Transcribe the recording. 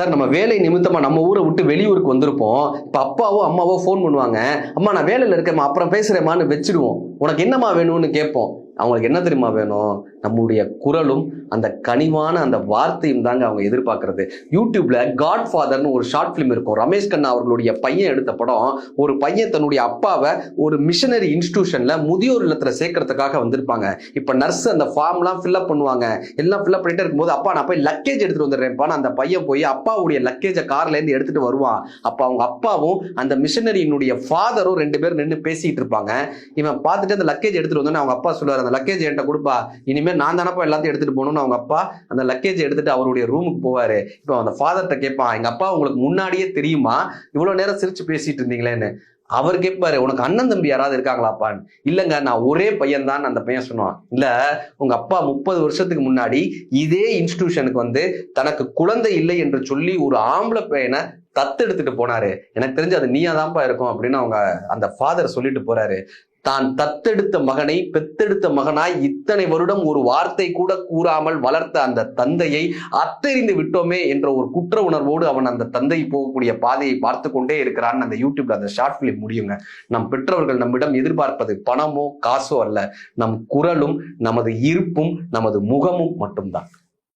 Sir நம்ம வேலை நிமித்தமாக நம்ம ஊரை விட்டு வெளியூருக்கு வந்திருப்போம். இப்போ அப்பாவோ அம்மாவோ ஃபோன் பண்ணுவாங்க. அம்மா நான் வேலையில் இருக்கேம்மா அப்புறம் பேசுகிறேம்மான்னு வச்சிடுவோம். உனக்கு என்னம்மா வேணும்னு கேட்போம். அவங்களுக்கு என்ன தெரியுமா வேணும்? நம்முடைய குரலும் அந்த கனிவான அந்த வார்த்தையும் தாங்க அவங்க எதிர்பார்க்கறது. யூடியூப்ல காட் ஃபாதர்னு ஒரு ஷார்ட் ஃபிலிம் இருக்கும். ரமேஷ் கண்ணா அவர்களுடைய பையன் எடுத்த படம் ஒரு பையன் தன்னுடைய அப்பாவை ஒரு மிஷனரி இன்ஸ்டியூஷன்ல முதியோர் இல்லத்துல சேர்க்கறதுக்காக வந்திருப்பாங்க. இப்ப நர்ஸ் அந்த ஃபார்ம்லாம் ஃபில்அப் பண்ணுவாங்க. எல்லாம் ஃபில்அப் பண்ணிட்டு இருக்கும்போது அப்பா நான் போய் லக்கேஜ் எடுத்துட்டு வந்துடுறேன்ப்பா. அந்த பையன் போய் அப்பாவுடைய லக்கேஜை கார்ல இருந்து எடுத்துட்டு வருவான். அப்ப அவங்க அப்பாவும் அந்த மிஷனரியினுடைய ஃபாதரும் ரெண்டு பேரும் நின்று பேசிட்டு இருப்பாங்க. இவன் பார்த்துட்டு அந்த லக்கேஜ் எடுத்துட்டு வந்தோன்னு அவங்க அப்பா சொல்லுவார் அந்த லக்கேஜ் என்கிட்ட கொடுப்பா. இனிமேல் நான் தானப்பா எல்லாத்தையும் எடுத்துட்டு போகணும்னு அவங்க அப்பா அந்த லக்கேஜ் எடுத்துட்டு அவருடைய ரூமுக்கு போவாரு. இப்போ அந்த ஃபாதர்கிட்ட கேட்பான் எங்க அப்பா உங்களுக்கு முன்னாடியே தெரியுமா? இவ்வளவு நேரம் சிரிச்சு பேசிட்டு இருந்தீங்களேன்னு. அவர் கேட்பாரு உனக்கு அண்ணன் தம்பி யாராவது இருக்காங்களாப்பான்னு? இல்லைங்க நான் ஒரே பையன் தான் அந்த பையன் சொன்னான் இல்ல உங்க அப்பா முப்பது வருஷத்துக்கு முன்னாடி இதே இன்ஸ்டிடியூஷனுக்கு வந்து தனக்கு குழந்தை இல்லை என்று சொல்லி ஒரு ஆம்பளை பையனை தத்து எடுத்துட்டு போனாரு. எனக்கு தெரிஞ்சு அது நீயா தான்ப்பா இருக்கும் அப்படின்னு அவங்க அந்த ஃபாதர் சொல்லிட்டு போறாரு. தான் தத்தெடுத்த மகனை பெத்தெடுத்த மகனாய் இத்தனை வருடம் ஒரு வார்த்தை கூட கூறாமல் வளர்த்த அந்த தந்தையை அத்தெறிந்து விட்டோமே என்ற ஒரு குற்ற உணர்வோடு அவன் அந்த தந்தை போகக்கூடிய பாதையை பார்த்து கொண்டே இருக்கிறான். அந்த யூடியூப்ல அந்த ஷார்ட் பிலிம் முடியுங்க. நம் பெற்றவர்கள் நம்மிடம் எதிர்பார்ப்பது பணமோ காசோ அல்ல. நம் குரலும் நமது இருப்பும் நமது முகமும் மட்டும்தான்.